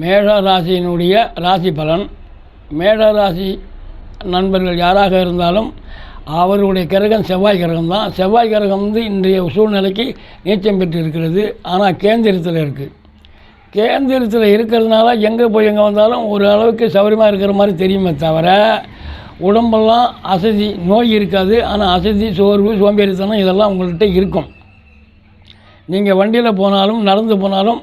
மேஷ ராசியினுடைய ராசி பலன் மேஷ ராசி நண்பர்கள் யாராக இருந்தாலும் அவருடைய கிரகம் செவ்வாய் கிரகம் தான். செவ்வாய் கிரகம் வந்து இன்றைய சூழ்நிலைக்கு நீச்சம் பெற்று இருக்கிறது ஆனால் கேந்திரத்தில் இருக்குது கேந்திரத்தில் இருக்கிறதுனால எங்கே போய் எங்கே வந்தாலும் ஒரு அளவுக்கு சௌகரியமாக இருக்கிற மாதிரி தெரியுமே தவிர உடம்பெல்லாம் அசதி நோய் இருக்காது. ஆனால் அசதி சோர்வு சோம்பேறித்தனம் இதெல்லாம் உங்கள்கிட்ட இருக்கும். நீங்கள் வண்டியில் போனாலும் நடந்து போனாலும்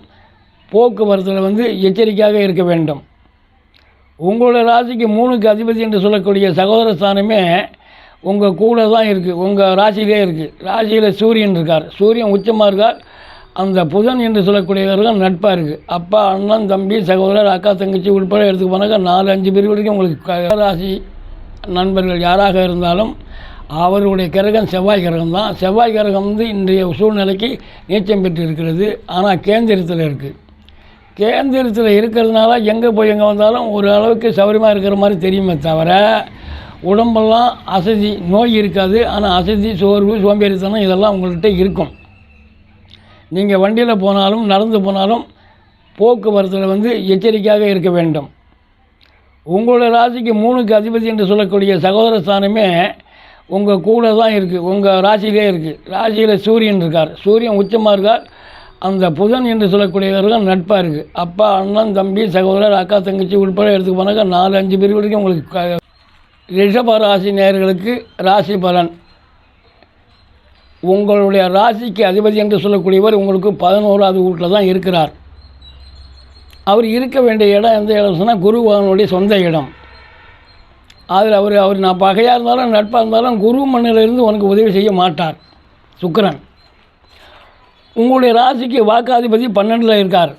போக்குவரத்தில் வந்து எச்சரிக்கையாக இருக்க வேண்டும். உங்களோட ராசிக்கு மூணுக்கு அதிபதி என்று சொல்லக்கூடிய சகோதர ஸ்தானமே உங்கள் கூட தான் இருக்குது உங்கள் ராசியிலே இருக்குது ராசியில் சூரியன் இருக்கார். சூரியன் உச்சமாக இருக்கார். அந்த புதன் என்று சொல்லக்கூடியவர்கள் நட்பாக இருக்குது அப்பா அண்ணன் தம்பி சகோதரர் அக்கா தங்கச்சி உட்பட எடுத்துக்கு போனாக்கா நாலு அஞ்சு பேர் வரைக்கும் உங்களுக்கு க- ராசி நண்பர்கள் யாராக இருந்தாலும் அவருடைய கிரகம் செவ்வாய் கிரகம் தான். செவ்வாய் கிரகம் வந்து இன்றைய சூழ்நிலைக்கு நீச்சம் பெற்று இருக்கிறது ஆனால் கேந்திரத்தில் இருக்குது கேந்திரத்தில் இருக்கிறதுனால எங்கே போய் எங்கே வந்தாலும் ஒரு அளவுக்கு சௌரியமாக இருக்கிற மாதிரி தெரியுமே தவிர உடம்பெல்லாம் அசதி நோய் இருக்காது. ஆனால் அசதி சோர்வு சோம்பேறித்தனம் இதெல்லாம் உங்கள்கிட்ட இருக்கும். நீங்கள் வண்டியில் போனாலும் நடந்து போனாலும் போக்குவரத்தில் வந்து எச்சரிக்கையாக இருக்க வேண்டும். உங்களோட ராசிக்கு மூணுக்கு அதிபதி என்று சொல்லக்கூடிய சகோதர ஸ்தானமே உங்கள் கூட தான் இருக்குது உங்கள் ராசியிலே இருக்குது ராசியில் சூரியன் இருக்கார். சூரியன் உச்சமாக இருக்கார். அந்த புதன் என்று சொல்லக்கூடியவர்கள் நட்பாக இருக்குது அப்பா அண்ணன் தம்பி சகோதரர் அக்கா தங்கச்சி உட்பட எடுத்துக்க போனாக்கா நாலு அஞ்சு பேர் வரைக்கும் உங்களுக்கு க- ரிஷப ராசி நேயர்களுக்கு ராசி பலன். உங்களுடைய ராசிக்கு அதிபதி என்று சொல்லக்கூடியவர் உங்களுக்கு பதினோராவது வீட்டில் தான் இருக்கிறார். அவர் இருக்க வேண்டிய இடம் எந்த இடம் சொன்னால் குரு பகவானுடைய சொந்த இடம். அதில் அவர் அவர் நான் பகையாக இருந்தாலும் நட்பாக இருந்தாலும் குரு மண்ணிலிருந்து உனக்கு உதவி செய்ய மாட்டார். சுக்கரன். உங்களுடைய ராசிக்கு வாக்காதிபதி பன்னெண்டில் இருக்கார்.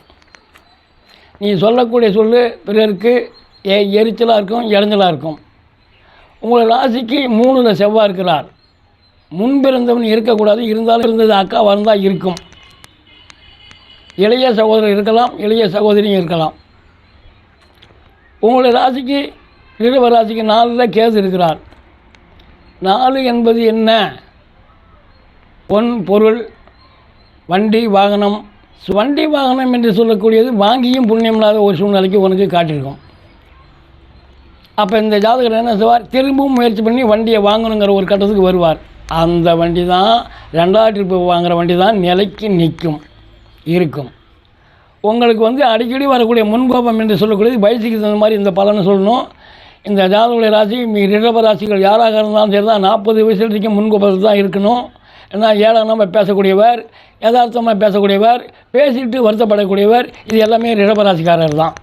நீ சொல்லக்கூடிய சொல்லு பிறருக்கு எ எரிச்சலாக இருக்கும் இடைஞ்சலாக இருக்கும். உங்கள் ராசிக்கு மூணில் செவ்வாய் இருக்கிறார். முன்பிறந்தவன் இருக்கக்கூடாது இருந்தாலும் இருந்தது அக்கா வந்தால் இருக்கும். இளைய சகோதரர் இருக்கலாம் இளைய சகோதரியும் இருக்கலாம். உங்களுடைய ராசிக்கு ரிஷப ராசிக்கு நாலில் கேது இருக்கிறார். நாலு என்பது என்ன? பொன் பொருள் வண்டி வாகனம். வண்டி வாகனம் என்று சொல்லக்கூடியது வாங்கியும் புண்ணியம் இல்லாத ஒரு சூழ்நிலைக்கு உனக்கு காட்டியிருக்கும். அப்போ இந்த ஜாதகர் என்ன செய்வார்? திரும்பவும் முயற்சி பண்ணி வண்டியை வாங்கணுங்கிற ஒரு கட்டத்துக்கு வருவார். அந்த வண்டி தான் ரெண்டாவது ட்ரிப்பு வாங்குற வண்டி தான் நிலைக்கு நிற்கும் இருக்கும். உங்களுக்கு வந்து அடிக்கடி வரக்கூடிய முன்கோபம் என்று சொல்லக்கூடியது வயசுக்கு தகுந்த மாதிரி இந்த பலனை சொல்லணும். இந்த ஜாதகடைய ராசி மீ ரிஷப ராசிகள் யாராக இருந்தாலும் சரி தான் நாற்பது வயசு வரைக்கும் முன்கோபத்தில் தான் இருக்கணும். ஏன்னா ஏளனமாக பேசக்கூடியவர் யதார்த்தமாக பேசக்கூடியவர் பேசிட்டு வருத்தப்படக்கூடியவர் இது எல்லாமே ரிடபராசிக்காரர் தான்.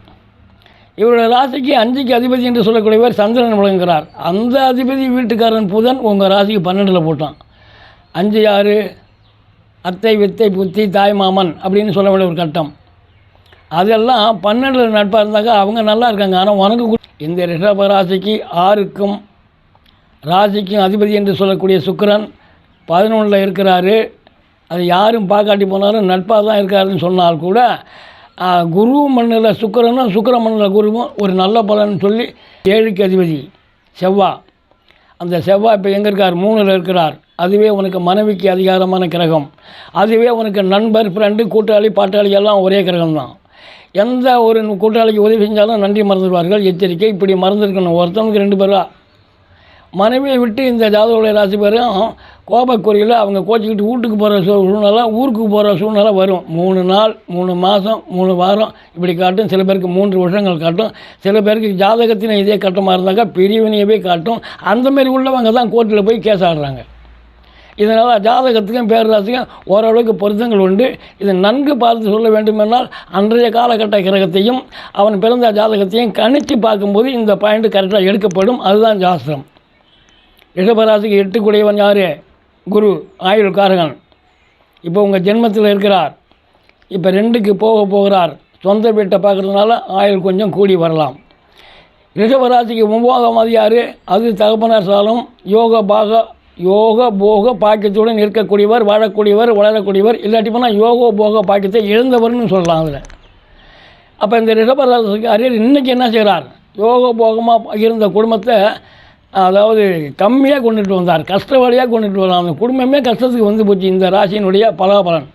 இவருடைய ராசிக்கு அஞ்சுக்கு அதிபதி என்று சொல்லக்கூடியவர் சந்திரன் விளங்குகிறார். அந்த அதிபதி வீட்டுக்காரன் புதன் உங்கள் ராசிக்கு பன்னெண்டில் போட்டான். அஞ்சு ஆறு அத்தை வித்தை புத்தி தாய் மாமன் அப்படின்னு சொல்ல வேண்டிய ஒரு கட்டம். அதெல்லாம் பன்னெண்டில் நட்பாக இருந்தாக்கா அவங்க நல்லா இருக்காங்க. ஆனால் உனக்கு இந்த ரிஷப ராசிக்கு ஆறுக்கும் ராசிக்கும் அதிபதி என்று சொல்லக்கூடிய சுக்கரன் பதினொன்றில் இருக்கிறாரு. அது யாரும் பார்க்காட்டி போனாலும் நட்பாக தான் இருக்காருன்னு சொன்னால் கூட குரு மண்ணில் சுக்கரனும் சுக்கர மண்ணில் குருவும் ஒரு நல்ல பலன் சொல்லி ஏழுக்கு அதிபதி செவ்வா. அந்த செவ்வாய் இப்போ எங்கே இருக்கார்? மூணில் இருக்கிறார். அதுவே உனக்கு மனைவிக்கு அதிகாரமான கிரகம். அதுவே உனக்கு நண்பர் ஃப்ரெண்டு கூட்டாளி பாட்டாளி எல்லாம் ஒரே கிரகம் தான். எந்த ஒரு கூட்டாளிக்கு உதவி செஞ்சாலும் நன்றி மறந்துடுவார்கள். எச்சரிக்கை இப்படி மறந்துருக்கணும். ஒருத்தவனுக்கு ரெண்டு பேரா? மனைவியை விட்டு இந்த ஜாதகோடைய ராசி பேரும் கோபக்குறையில் அவங்க கோச்சிக்கிட்டு வீட்டுக்கு போகிற சூழ்நிலை ஊருக்கு போகிற சூழ்நிலை வரும். மூணு நாள் மூணு மாதம் மூணு வாரம். இப்படி காட்டும். சில பேருக்கு மூன்று வருஷங்கள் காட்டும். சில பேருக்கு ஜாதகத்தின் இதே கட்டமாக இருந்தாக்கா பிரிவினையவே காட்டும். அந்தமாரி உள்ளவங்க தான் கோர்ட்டில் போய் கேஸ் ஆடுறாங்க. இதனால் ஜாதகத்துக்கும் பேரராசிக்கும் ஓரளவுக்கு பொருத்தங்கள் உண்டு. இதை நன்கு பார்த்து சொல்ல வேண்டுமென்றால் அன்றைய காலகட்ட கிரகத்தையும் அவன் பிறந்த ஜாதகத்தையும் கணித்து பார்க்கும்போது இந்த பாயிண்ட் கரெக்டாக எடுக்கப்படும். அதுதான் ஜாஸ்திரம் ரிஷபராசிக்கு எட்டுக்குடையவன் யார்? குரு ஆயுள் காரகன் இப்போ உங்கள் ஜென்மத்தில் இருக்கிறார். இப்போ ரெண்டுக்கு போக போகிறார். சொந்த வீட்டை பார்க்குறதுனால ஆயுள் கொஞ்சம் கூடி வரலாம். ரிஷபராசிக்கு ஒன்பதாம் யார் அது தகப்பனார் சாலும் யோக பாக யோக போக பாக்கியத்துடன் இருக்கக்கூடியவர் வாழக்கூடியவர் வளரக்கூடியவர் இல்லாட்டி போனால் யோக போக பாக்கியத்தை இழந்தவர்னு சொல்லலாம் அதில். அப்போ இந்த ரிஷபராசிக்காரர் இன்றைக்கி என்ன செய்கிறார் யோக போகமாக இருந்த குடும்பத்தை அதாவது கம்மியாக கொண்டுட்டு வந்தார் கஷ்டவாளியாக கொண்டுட்டு வரான் அந்த குடும்பமே கஷ்டத்துக்கு வந்து போச்சு. இந்த ராசியினுடைய பலாபலன்.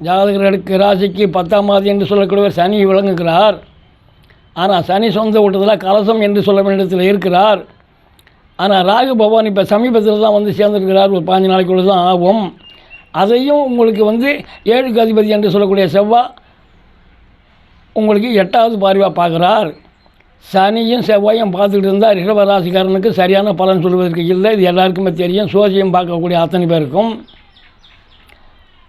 ஜாதகர்களுக்கு ராசிக்கு பத்தாம் மாதி என்று சொல்லக்கூடிய சனி விளங்குகிறார். ஆனால் சனி சொந்த வீட்டத்தில் கலசம் என்று சொல்ல வேண்டியத்தில் இருக்கிறார். ஆனால் ராகு பகவான் இப்போ சமீபத்தில் தான் வந்து சேர்ந்துருக்கிறார். ஒரு பாஞ்சு நாளைக்குள்ளே தான் ஆகும். அதையும் உங்களுக்கு வந்து ஏழுக்கு அதிபதி என்று சொல்லக்கூடிய செவ்வாய் உங்களுக்கு எட்டாவது பார்வையாக பார்க்குறார். சனியும் செவ்வாயும் பார்த்துக்கிட்டு இருந்தால் ரிஷபராசிக்காரனுக்கு சரியான பலன் சொல்வதற்கு இல்லை. இது எல்லாருக்குமே தெரியும். சோசியம் பார்க்கக்கூடிய அத்தனை பேருக்கும்.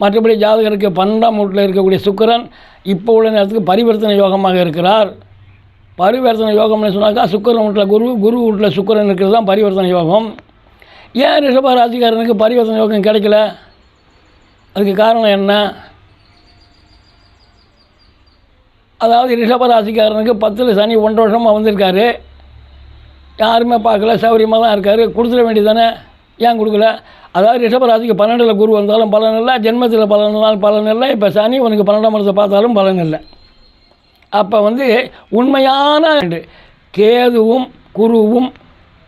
மற்றபடி ஜாதகருக்கு பன்னெண்டாம் வீட்டில் இருக்கக்கூடிய சுக்கிரன் இப்போ உள்ள நேரத்துக்கு பரிவர்த்தனை யோகமாக இருக்கிறார். பரிவர்த்தனை யோகம்னு சொன்னாக்கா சுக்கிரன் வீட்டில் குரு குரு வீட்டில் சுக்கரன் இருக்கிறது தான் பரிவர்த்தனை யோகம். ஏன் ரிஷபராசிக்காரனுக்கு பரிவர்த்தனை யோகம் கிடைக்கல? அதுக்கு காரணம் என்ன? அதாவது ரிஷபராசிக்காரனுக்கு பத்தில் சனி ஒன்றரை வருஷமாக வந்திருக்காரு. யாருமே பார்க்கல சௌரியமாக தான் இருக்கார். கொடுத்துட வேண்டியதானே ஏன் கொடுக்கல? அதாவது ரிஷபராசிக்கு பன்னெண்டில் குரு வந்தாலும் பலன் இல்லை ஜென்மத்தில் பலன் இருந்தாலும் பலன் இல்லை. இப்போ சனி உனக்கு பன்னெண்டாம் இடத்தை பார்த்தாலும் பலன் இல்லை. அப்போ வந்து உண்மையான கேதுவும் குருவும்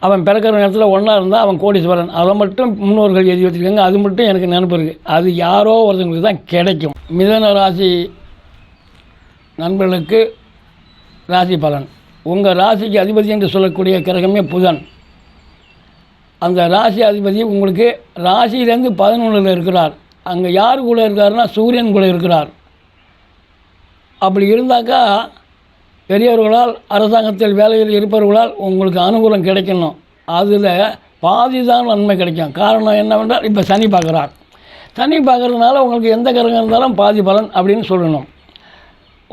அவன் பிறக்கிற நேரத்தில் ஒன்றா இருந்தால் அவன் கோடீஸ்வரன். அதை மட்டும் முன்னோர்கள் எழுதி வச்சுருக்காங்க. அது மட்டும் எனக்கு நினப்பு இருக்குது அது யாரோ ஒருத்தங்களுக்கு தான் கிடைக்கும். மிதன ராசி நண்பர்களுக்கு ராசி பலன். உங்கள் ராசிக்கு அதிபதி என்று சொல்லக்கூடிய கிரகமே புதன். அந்த ராசி அதிபதி உங்களுக்கு ராசியிலேருந்து பதினொன்றில் இருக்கிறார். அங்கே யார் கூட இருக்காருன்னா சூரியன் கூட இருக்கிறார். அப்படி இருந்தாக்கா பெரியவர்களால் அரசாங்கத்தில் வேலையில் இருப்பவர்களால் உங்களுக்கு அனுகூலம் கிடைக்கணும். அதில் பாதி தான் நன்மை கிடைக்கும். காரணம் என்னவென்றால் இப்போ சனி பார்க்குறார். சனி பார்க்குறதுனால உங்களுக்கு எந்த கிரகம் இருந்தாலும் பாதி பலன் அப்படின்னு சொல்லணும்.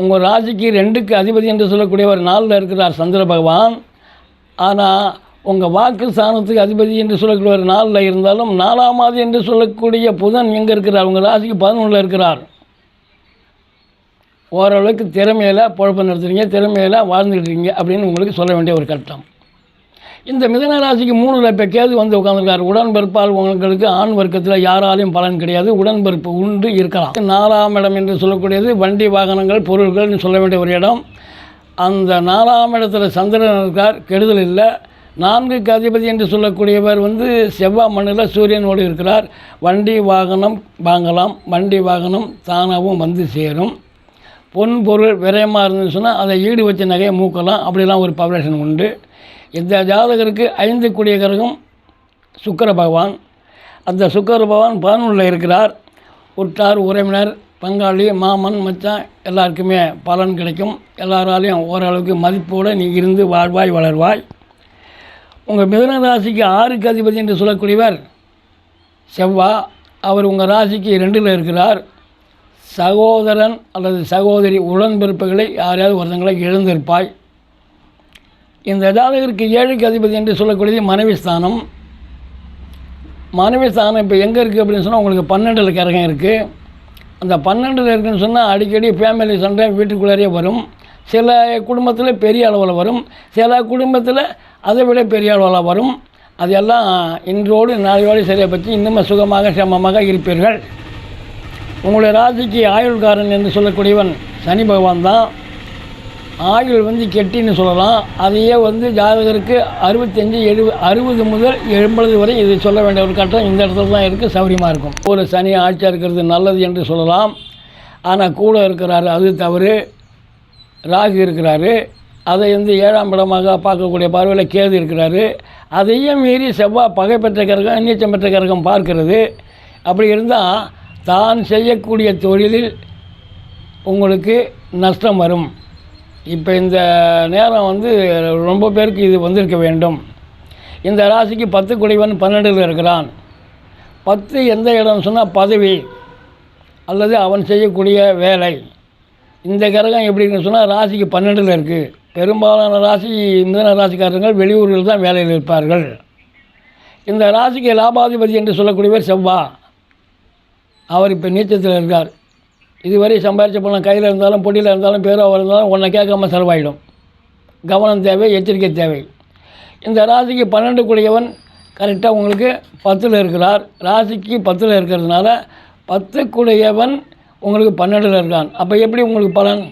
உங்கள் ராசிக்கு ரெண்டுக்கு அதிபதி என்று சொல்லக்கூடியவர் நாளில் இருக்கிறார் சந்திர பகவான். ஆனால் உங்கள் வாக்கு ஸ்தானத்துக்கு அதிபதி என்று சொல்லக்கூடியவர் நாளில் இருந்தாலும் நாலாம் என்று சொல்லக்கூடிய புதன் எங்கே இருக்கிறார்? உங்கள் ராசிக்கு பதினொன்றில் இருக்கிறார். ஓரளவுக்கு திறமையில் பொழப்பு நடத்துகிறீங்க திறமையில் வாழ்ந்துட்டு இருக்கீங்க அப்படின்னு உங்களுக்கு சொல்ல வேண்டிய ஒரு கட்டம். இந்த மிதன ராசிக்கு மூணுல இப்போ கேது வந்து உட்காந்துருக்காரு உடன்பிறப்பால் உங்களுக்கு ஆண் வர்க்கத்தில் யாராலையும் பலன் கிடையாது. உடன்பிறப்பு உண்டு இருக்கலாம். நாலாம் இடம் என்று சொல்லக்கூடியது வண்டி வாகனங்கள் பொருள்கள்னு சொல்ல வேண்டிய ஒரு இடம். அந்த நாலாம் இடத்துல சந்திரன் இருக்கார். கெடுதல் இல்லை. நான்குக்கு அதிபதி என்று சொல்லக்கூடியவர் வந்து செவ்வாய் மண்ணில் சூரியனோடு இருக்கிறார். வண்டி வாகனம் வாங்கலாம். வண்டி வாகனம் தானாகவும் வந்து சேரும். பொன் பொருள் விரயமாக இருந்துச்சுன்னா அதை ஈடு வச்ச நகையை மூக்கலாம். அப்படிலாம் ஒரு பவரேஷன் உண்டு. இந்த ஜாதகருக்கு ஐந்து கூடிய கிரகம் சுக்கர பகவான் அந்த சுக்கர பகவான் பதினொன்றில் இருக்கிறார். உற்றார் உறவினர் பங்காளி மாமன் மச்சான் எல்லாருக்குமே பலன் கிடைக்கும். எல்லாராலையும் ஓரளவுக்கு மதிப்போடு நீ இருந்து வாழ்வாய் வளர்வாய். உங்கள் மிதுன ராசிக்கு ஆறுக்கு அதிபதி என்று சொல்லக்கூடியவர் செவ்வா. அவர் உங்கள் ராசிக்கு ரெண்டில் இருக்கிறார். சகோதரன் அல்லது சகோதரி உடன்பிறப்புகளை யாரையாவது ஒருத்தங்களை இழந்திருப்பாய். இந்த ஜாதகருக்கு ஏழுக்கு அதிபதி என்று சொல்லக்கூடியது மனைவி ஸ்தானம். மனைவி ஸ்தானம் இப்போ எங்கே இருக்குது அப்படின்னு சொன்னால் உங்களுக்கு பன்னெண்டில் கரகம் இருக்குது அந்த பன்னெண்டில் இருக்குன்னு சொன்னால் அடிக்கடி ஃபேமிலி சண்டை வீட்டுக்குள்ளாரே வரும். சில குடும்பத்தில் பெரிய அளவில் வரும். சில குடும்பத்தில் அதை விட பெரிய அளவில் வரும். அதெல்லாம் இன்றோடு நாளையோடு சரியை பற்றி இன்னும் சுகமாக சமமாக இருப்பீர்கள். உங்களுடைய ராசிக்கு ஆயுள்காரன் என்று சொல்லக்கூடியவன் சனி பகவான் தான். ஆயுள் வந்து கெட்டின்னு சொல்லலாம். அதையே வந்து ஜாதகருக்கு அறுபத்தஞ்சு எழுபது அறுபது முதல் எண்பது வரை இது சொல்ல வேண்டிய ஒரு கட்டம் இந்த இடத்துல தான் இருக்குது சௌரியமாக இருக்கும். ஒரு சனி ஆட்சியாக இருக்கிறது நல்லது என்று சொல்லலாம். ஆனால் கூட இருக்கிறாரு அது தவறு. ராகு இருக்கிறாரு. அதை வந்து ஏழாம் இடமாக பார்க்கக்கூடிய பார்வையில் கேது இருக்கிறாரு. அதையும் மீறி செவ்வாய் பகை பெற்ற கிரகம் நீச்சம் பெற்ற கிரகம் பார்க்கிறது. அப்படி இருந்தால் தான் செய்யக்கூடிய தொழிலில் உங்களுக்கு நஷ்டம் வரும். இப்போ இந்த நேரம் வந்து ரொம்ப பேருக்கு இது வந்திருக்க வேண்டும். இந்த ராசிக்கு பத்து குடிவன் பன்னெண்டில் இருக்கிறான். பத்து எந்த இடம் சொன்னால் பதவி அல்லது அவன் செய்யக்கூடிய வேலை. இந்த கிரகம் எப்படின்னு சொன்னால் ராசிக்கு பன்னெண்டில் இருக்குது பெரும்பாலான ராசி மிதன ராசிக்காரர்கள் வெளியூரில் தான் வேலையில் இருப்பார்கள். இந்த ராசிக்கு லாபாதிபதி என்று சொல்லக்கூடியவர் செவ்வா. அவர் இப்போ நீச்சத்தில் இருக்கார். இதுவரை சம்பாரித்த பணம் கையில் இருந்தாலும் பொடியில் இருந்தாலும் பேராக இருந்தாலும் உன்னை கேட்காம செலவாயிடும். கவனம் தேவை எச்சரிக்கை தேவை. இந்த ராசிக்கு பன்னெண்டு கூடியவன் கரெக்டாக உங்களுக்கு பத்தில் இருக்கிறார். ராசிக்கு பத்தில் இருக்கிறதுனால பத்து கூடியவன் உங்களுக்கு பன்னெண்டில் இருக்கான். அப்போ எப்படி உங்களுக்கு பலன்?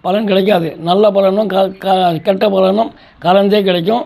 பலன் கிடைக்காது. நல்ல பலனும் க கெட்ட பலனும் கலந்தே கிடைக்கும்.